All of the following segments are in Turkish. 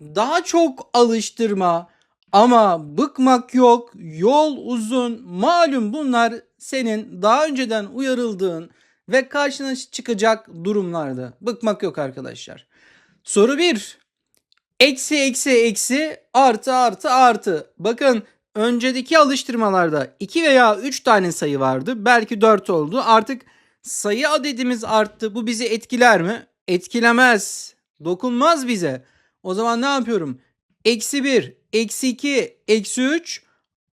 daha çok alıştırma ama bıkmak yok, yol uzun. Malum bunlar senin daha önceden uyarıldığın ve karşına çıkacak durumlardı. Bıkmak yok arkadaşlar. Soru 1. Eksi eksi eksi artı artı artı. Bakın önceki alıştırmalarda 2 veya 3 tane sayı vardı. Belki 4 oldu. Artık sayı adedimiz arttı. Bu bizi etkiler mi? Etkilemez. Dokunmaz bize. O zaman ne yapıyorum? Eksi 1, eksi 2, eksi 3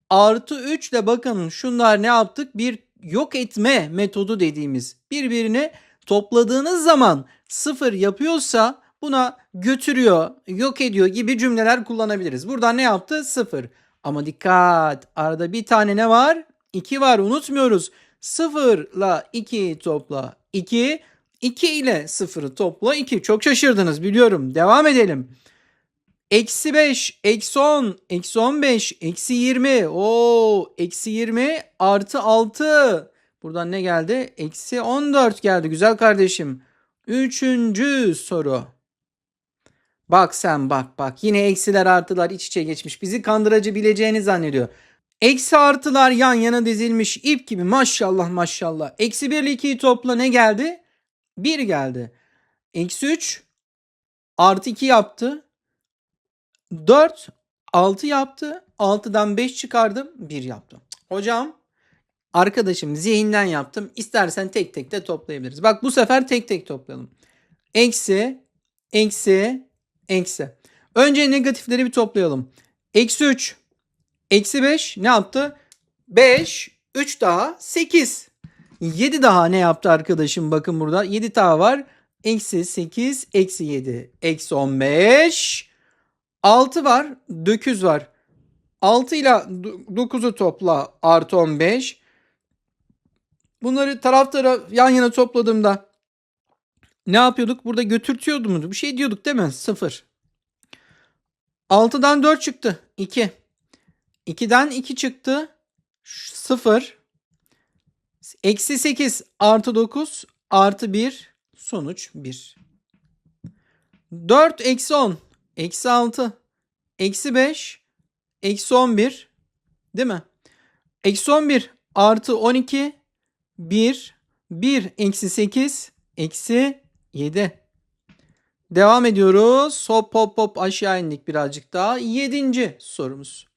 artı 3 ile bakın şunlar ne yaptık? Bir yok etme metodu dediğimiz birbirini topladığınız zaman sıfır yapıyorsa buna götürüyor, yok ediyor gibi cümleler kullanabiliriz. Buradan ne yaptı? Sıfır. Ama dikkat arada bir tane ne var? 2 var unutmuyoruz. 0 ile 2 topla 2. 2 ile 0'ı topla 2. Çok şaşırdınız biliyorum. Devam edelim. Eksi 5, eksi 10, eksi 15, eksi 20. Oo, eksi 20 artı 6. Buradan ne geldi? Eksi 14 geldi güzel kardeşim. Üçüncü soru. Bak sen bak bak. Yine eksiler artılar iç içe geçmiş. Bizi kandırıcı bileceğini zannediyor. Eksi artılar yan yana dizilmiş ip gibi maşallah maşallah. Eksi 1 ile 2'yi topla ne geldi? 1 geldi. Eksi 3 artı 2 yaptı. 4 6 yaptı. 6'dan 5 çıkardım 1 yaptım. Hocam arkadaşım zihinden yaptım. İstersen tek tek de toplayabiliriz. Bak bu sefer tek tek toplayalım. Eksi, eksi, eksi. Önce negatifleri bir toplayalım. Eksi 3, eksi 5 ne yaptı? 5, 3 daha 8. 7 daha ne yaptı arkadaşım? Bakın burada 7 daha var. Eksi 8, eksi 7, eksi 15. 6 var, 9 var. 6 ile 9'u topla artı 15. Bunları taraf taraf yan yana topladığımda ne yapıyorduk? Burada götürtüyordu mu? Bir şey diyorduk değil mi? 0. 6'dan 4 çıktı. 2. 2'den 2 çıktı. 0. Eksi 8 artı 9 artı 1 sonuç 1. 4 eksi 10 eksi 6 eksi 5 eksi 11 değil mi? Eksi 11 artı 12 1 1 eksi 8 eksi 7. Devam ediyoruz. Hop hop hop aşağı indik birazcık daha. Yedinci sorumuz.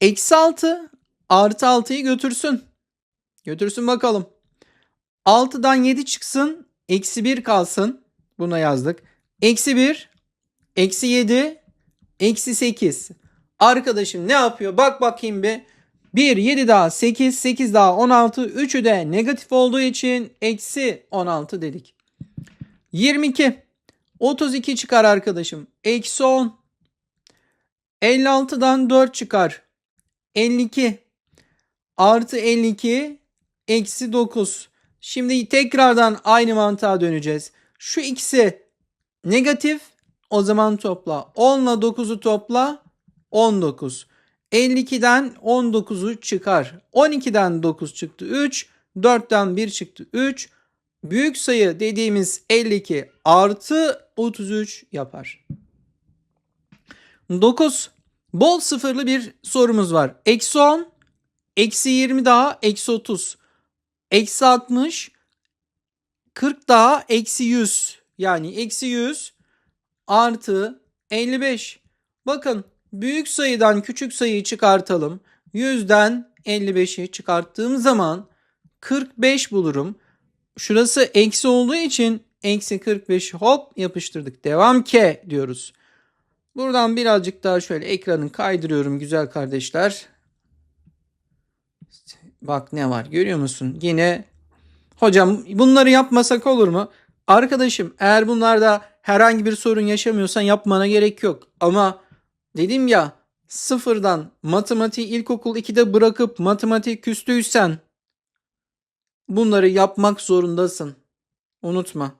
Eksi 6 artı 6'yı götürsün. Götürsün bakalım. 6'dan 7 çıksın. Eksi 1 kalsın. Buna yazdık. Eksi 1. Eksi 7. Eksi 8. Arkadaşım ne yapıyor? Bak bakayım bir. 1, 7 daha 8, 8 daha 16. Üçü de negatif olduğu için eksi 16 dedik. 22. 32 çıkar arkadaşım. Eksi 10. 56'dan 4 çıkar. 52. Artı 52. Eksi 9. Şimdi tekrardan aynı mantığa döneceğiz. Şu ikisi negatif. O zaman topla. 10 ile 9'u topla. 19. 52'den 19'u çıkar. 12'den 9 çıktı 3. 4'ten 1 çıktı 3. Büyük sayı dediğimiz 52 artı 33 yapar. 9. Bol sıfırlı bir sorumuz var. Eksi 10, eksi 20 daha eksi 30. Eksi 60, 40 daha eksi 100. Yani eksi 100 artı 55. Bakın büyük sayıdan küçük sayıyı çıkartalım. 100'den 55'i çıkarttığım zaman 45 bulurum. Şurası eksi olduğu için eksi 45 hop yapıştırdık. Devam ke diyoruz. Buradan birazcık daha şöyle ekranı kaydırıyorum güzel kardeşler. Bak ne var görüyor musun? Yine hocam bunları yapmasak olur mu? Arkadaşım eğer bunlarda herhangi bir sorun yaşamıyorsan yapmana gerek yok. Ama dedim ya sıfırdan matematiği ilkokul 2'de bırakıp matematik küstüysen bunları yapmak zorundasın. Unutma.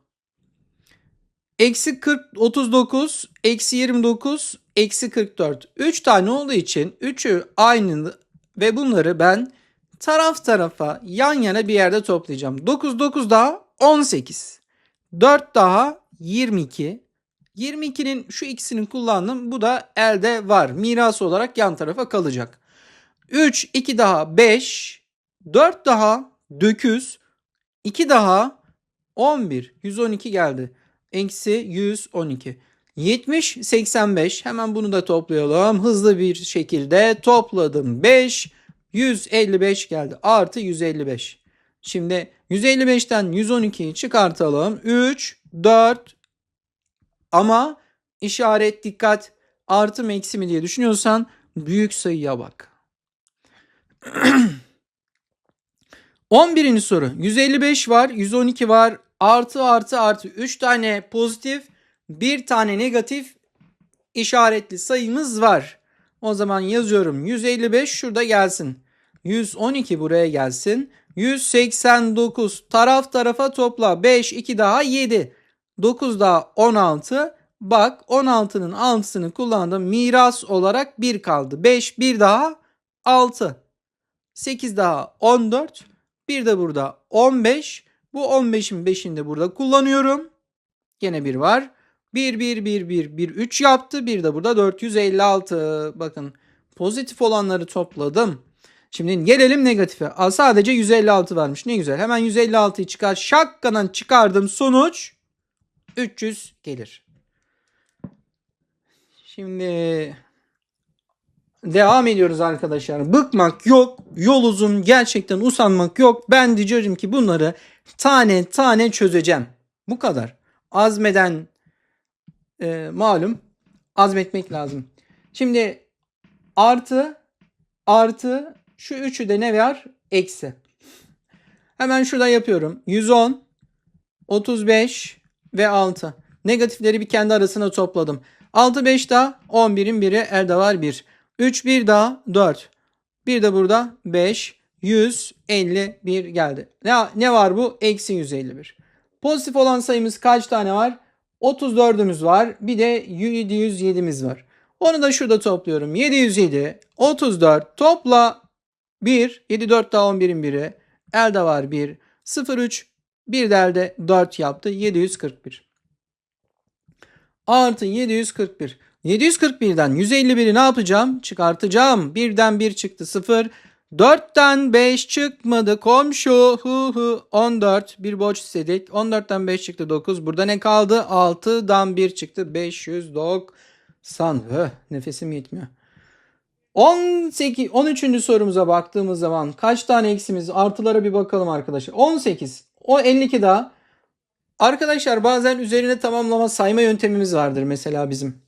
Eksi 40, 39, eksi 29, eksi 44. 3 tane olduğu için 3'ü aynı ve bunları ben taraf tarafa yan yana bir yerde toplayacağım. 9, 9 daha 18. 4 daha 22. 22'nin şu ikisini kullandım. Bu da elde var. Miras olarak yan tarafa kalacak. 3, 2 daha 5, 4 daha 9, 2 daha 11. 112 geldi. Eksi 112. 70, 85. Hemen bunu da toplayalım. Hızlı bir şekilde topladım. 5, 155 geldi. Artı 155. Şimdi 155'ten 112'yi çıkartalım. 3, 4 ama işaret dikkat artı mı eksi mi diye düşünüyorsan büyük sayıya bak. 11. soru. 155 var, 112 var. Artı artı artı 3 tane pozitif, bir tane negatif işaretli sayımız var. O zaman yazıyorum 155 şurada gelsin. 112 buraya gelsin. 189 taraf tarafa topla. 5 2 daha 7. 9 daha 16. Bak 16'nın 6'sını kullandım. Miras olarak 1 kaldı. 5 bir daha 6. 8 daha 14. Bir de burada 15. Bu 15'in 5'ini de burada kullanıyorum. Gene bir var. 1 1 1 1 1 3 yaptı. Bir de burada 456. Bakın pozitif olanları topladım. Şimdi gelelim negatife. Aa, sadece 156 varmış. Ne güzel. Hemen 156'yı çıkar. Şakkadan çıkardım. Sonuç 300 gelir. Şimdi devam ediyoruz arkadaşlar. Bıkmak yok. Yol uzun. Gerçekten usanmak yok. Ben diyeceğim ki bunları tane tane çözeceğim. Bu kadar. Azmeden e, malum azmetmek lazım. Şimdi artı artı şu üçü de ne var? Eksi. Hemen şurada yapıyorum. 110, 35 ve 6. Negatifleri bir kendi arasına topladım. 6 5 daha 11'in biri elde var 1. 3 1 daha 4. Bir de burada 5 151 geldi. Ne, ne var bu? Eksi 151. Pozitif olan sayımız kaç tane var? 34'ümüz var. Bir de 707'miz var. Onu da şurada topluyorum. 707, 34 topla 1, 7 4 daha 11'in biri. Elde var 1, 0 3, bir de elde 4 yaptı. 741. Artı 741. 741'den 151'i ne yapacağım? Çıkartacağım. 1'den 1 çıktı 0. 4'ten 5 çıkmadı komşu. Hu hu 14 bir borç istedik. 14'ten 5 çıktı 9. Burada ne kaldı? 6'dan 1 çıktı 590. Höh, nefesim yetmiyor. 18 13. sorumuza baktığımız zaman kaç tane eksimiz artılara bir bakalım arkadaşlar. 18. O 52 daha. Arkadaşlar bazen üzerine tamamlama sayma yöntemimiz vardır mesela bizim.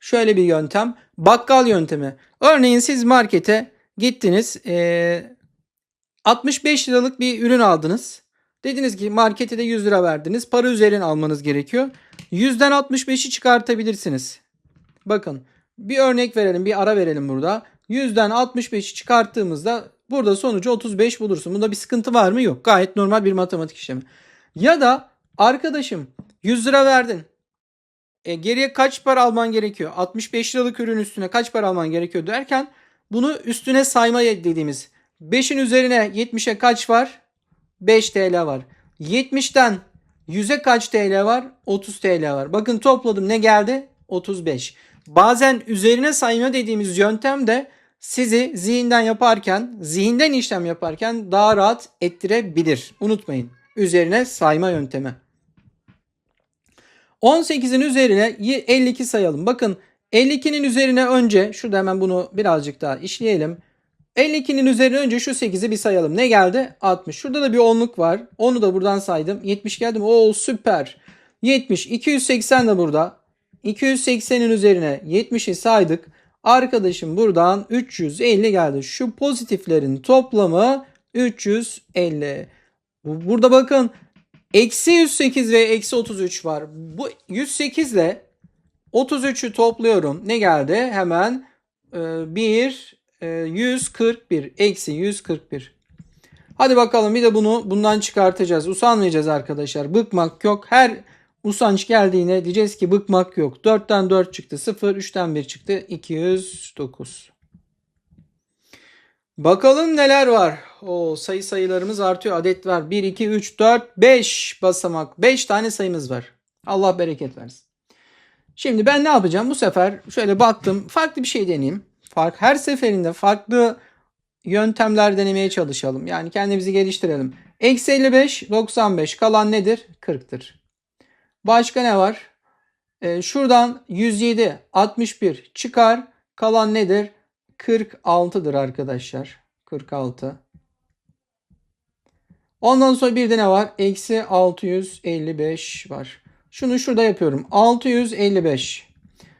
Şöyle bir yöntem. Bakkal yöntemi. Örneğin siz markete gittiniz. Ee, 65 liralık bir ürün aldınız. Dediniz ki markete de 100 lira verdiniz. Para üzerine almanız gerekiyor. 100'den 65'i çıkartabilirsiniz. Bakın bir örnek verelim bir ara verelim burada. 100'den 65'i çıkarttığımızda burada sonucu 35 bulursun. Bunda bir sıkıntı var mı? Yok. Gayet normal bir matematik işlemi. Ya da arkadaşım 100 lira verdin. E, geriye kaç para alman gerekiyor? 65 liralık ürün üstüne kaç para alman gerekiyor derken bunu üstüne sayma dediğimiz 5'in üzerine 70'e kaç var? 5 TL var. 70'ten 100'e kaç TL var? 30 TL var. Bakın topladım ne geldi? 35. Bazen üzerine sayma dediğimiz yöntem de sizi zihinden yaparken, zihinden işlem yaparken daha rahat ettirebilir. Unutmayın. Üzerine sayma yöntemi. 18'in üzerine 52 sayalım. Bakın 52'nin üzerine önce şurada hemen bunu birazcık daha işleyelim. 52'nin üzerine önce şu 8'i bir sayalım. Ne geldi? 60. Şurada da bir onluk var. Onu da buradan saydım. 70 geldi mi? Oo süper. 70. 280 de burada. 280'in üzerine 70'i saydık. Arkadaşım buradan 350 geldi. Şu pozitiflerin toplamı 350. Burada bakın eksi 108 ve eksi 33 var. Bu 108 ile 33'ü topluyorum. Ne geldi? Hemen 1 141 eksi 141. Hadi bakalım bir de bunu bundan çıkartacağız. Usanmayacağız arkadaşlar. Bıkmak yok. Her usanç geldiğine diyeceğiz ki bıkmak yok. 4'ten 4 çıktı 0. 3'ten 1 çıktı 209. Bakalım neler var. O sayı sayılarımız artıyor. Adet var. 1, 2, 3, 4, 5 basamak. 5 tane sayımız var. Allah bereket versin. Şimdi ben ne yapacağım? Bu sefer şöyle baktım. Farklı bir şey deneyeyim. Fark, her seferinde farklı yöntemler denemeye çalışalım. Yani kendimizi geliştirelim. Eksi 55, 95 kalan nedir? 40'tır. Başka ne var? Ee, şuradan 107, 61 çıkar. Kalan nedir? 46'dır arkadaşlar. 46. Ondan sonra bir de ne var? Eksi 655 var. Şunu şurada yapıyorum. 655.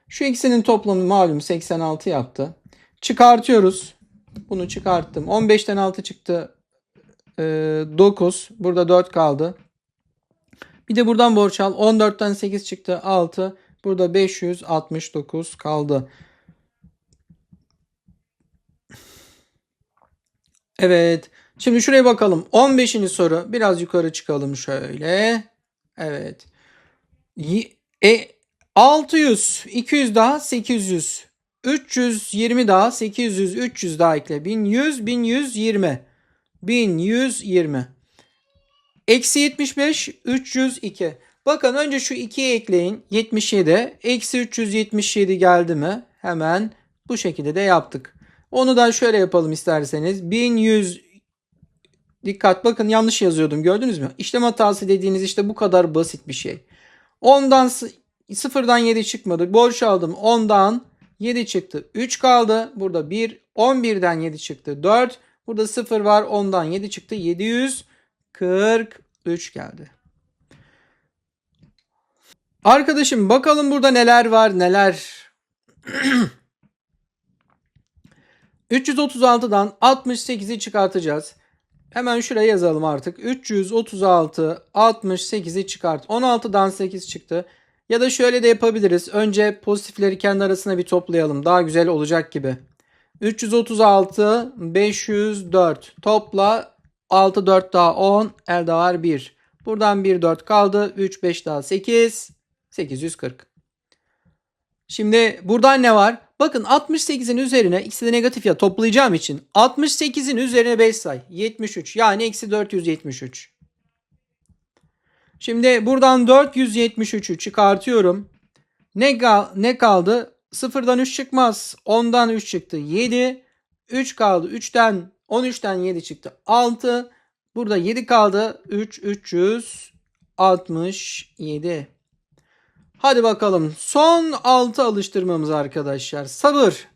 Şu ikisinin toplamı malum 86 yaptı. Çıkartıyoruz. Bunu çıkarttım. 15'ten 6 çıktı. Ee, 9. Burada 4 kaldı. Bir de buradan borç al. 14'ten 8 çıktı. 6. Burada 569 kaldı. Evet. Şimdi şuraya bakalım. 15. soru. Biraz yukarı çıkalım şöyle. Evet. E, 600, 200 daha 800. 320 daha 800, 300 daha ekle. 1100, 1120. 1120. Eksi 75, 302. Bakın önce şu 2'ye ekleyin. 77. Eksi 377 geldi mi? Hemen bu şekilde de yaptık. Onu da şöyle yapalım isterseniz. 1100 Dikkat bakın yanlış yazıyordum gördünüz mü? İşlem hatası dediğiniz işte bu kadar basit bir şey. 10'dan sı- sıfırdan 7 çıkmadı. Borç aldım 10'dan 7 çıktı. 3 kaldı. Burada 1. 11'den 7 çıktı. 4. Burada 0 var. 10'dan 7 çıktı. 743 geldi. Arkadaşım bakalım burada neler var neler. 336'dan 68'i çıkartacağız. Hemen şuraya yazalım artık. 336 68'i çıkart. 16'dan 8 çıktı. Ya da şöyle de yapabiliriz. Önce pozitifleri kendi arasına bir toplayalım. Daha güzel olacak gibi. 336 504 topla 6 4 daha 10 elde var 1. Buradan 1 4 kaldı. 3 5 daha 8 840. Şimdi buradan ne var? Bakın 68'in üzerine ikisi de negatif ya toplayacağım için 68'in üzerine 5 say. 73 yani eksi 473. Şimdi buradan 473'ü çıkartıyorum. Ne, gal- ne kaldı? 0'dan 3 çıkmaz. 10'dan 3 çıktı. 7. 3 kaldı. 3'ten 13'ten 7 çıktı. 6. Burada 7 kaldı. 3 367. Hadi bakalım. Son 6 alıştırmamız arkadaşlar. Sabır.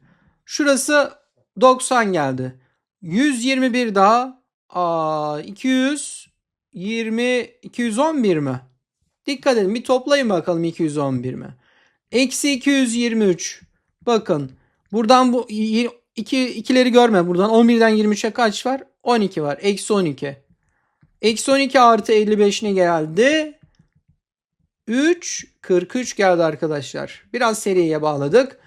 Şurası 90 geldi. 121 daha. Aa, 220 211 mi? Dikkat edin bir toplayın bakalım 211 mi? Eksi 223. Bakın buradan bu y- iki, ikileri görme. Buradan 11'den 23'e kaç var? 12 var. Eksi 12. Eksi 12 artı 55 ne geldi? 3, 43 geldi arkadaşlar. Biraz seriye bağladık.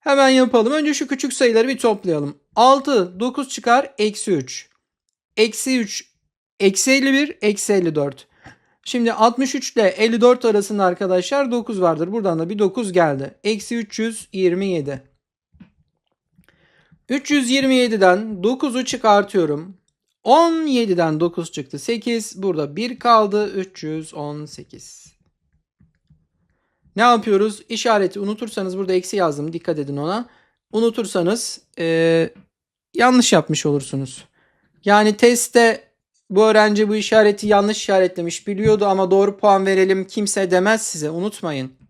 Hemen yapalım. Önce şu küçük sayıları bir toplayalım. 6, 9 çıkar. Eksi 3. Eksi 3, eksi 51, eksi 54. Şimdi 63 ile 54 arasında arkadaşlar 9 vardır. Buradan da bir 9 geldi. Eksi 327. 327'den 9'u çıkartıyorum. 17'den 9 çıktı. 8. Burada 1 kaldı. 318. Ne yapıyoruz? İşareti unutursanız burada eksi yazdım. Dikkat edin ona. Unutursanız eee, yanlış yapmış olursunuz. Yani testte bu öğrenci bu işareti yanlış işaretlemiş biliyordu ama doğru puan verelim kimse demez size unutmayın.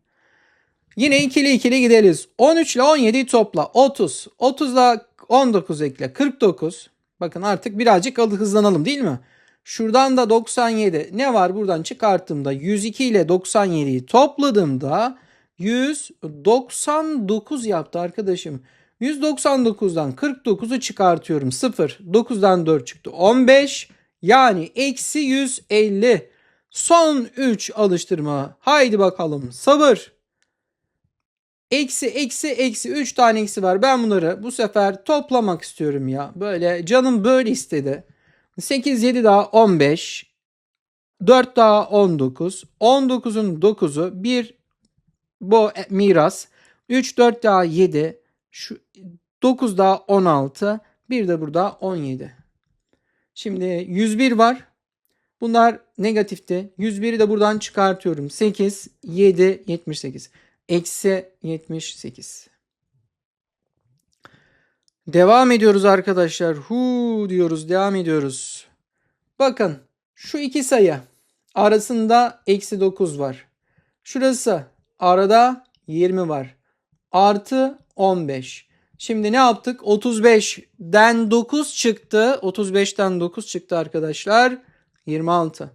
Yine ikili ikili gideriz. 13 ile 17'yi topla. 30. 30 ile 19 ekle. 49. Bakın artık birazcık alı hızlanalım değil mi? Şuradan da 97. Ne var buradan çıkarttığımda 102 ile 97'yi topladığımda 199 yaptı arkadaşım. 199'dan 49'u çıkartıyorum. 0. 9'dan 4 çıktı. 15. Yani eksi 150. Son 3 alıştırma. Haydi bakalım. Sabır. Eksi eksi eksi 3 tane eksi var. Ben bunları bu sefer toplamak istiyorum ya. Böyle canım böyle istedi. 8 7 daha 15. 4 daha 19. 19'un 9'u 1 bu miras. 3 4 daha 7. Şu 9 daha 16. Bir de burada 17. Şimdi 101 var. Bunlar negatifti. 101'i de buradan çıkartıyorum. 8, 7, 78. eksi 78. Devam ediyoruz arkadaşlar. Hu diyoruz. Devam ediyoruz. Bakın şu iki sayı arasında eksi 9 var. Şurası arada 20 var. Artı 15. Şimdi ne yaptık? 35'den 9 çıktı. 35'ten 9 çıktı arkadaşlar. 26.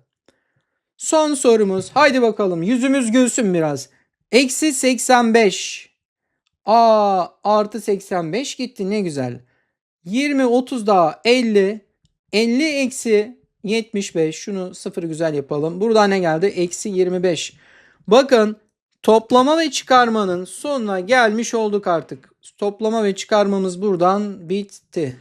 Son sorumuz. Haydi bakalım. Yüzümüz gülsün biraz. Eksi 85. Aa artı 85 gitti. Ne güzel. 20, 30 daha 50. 50 eksi 75. Şunu sıfır güzel yapalım. Burada ne geldi? Eksi 25. Bakın toplama ve çıkarmanın sonuna gelmiş olduk artık. Toplama ve çıkarmamız buradan bitti.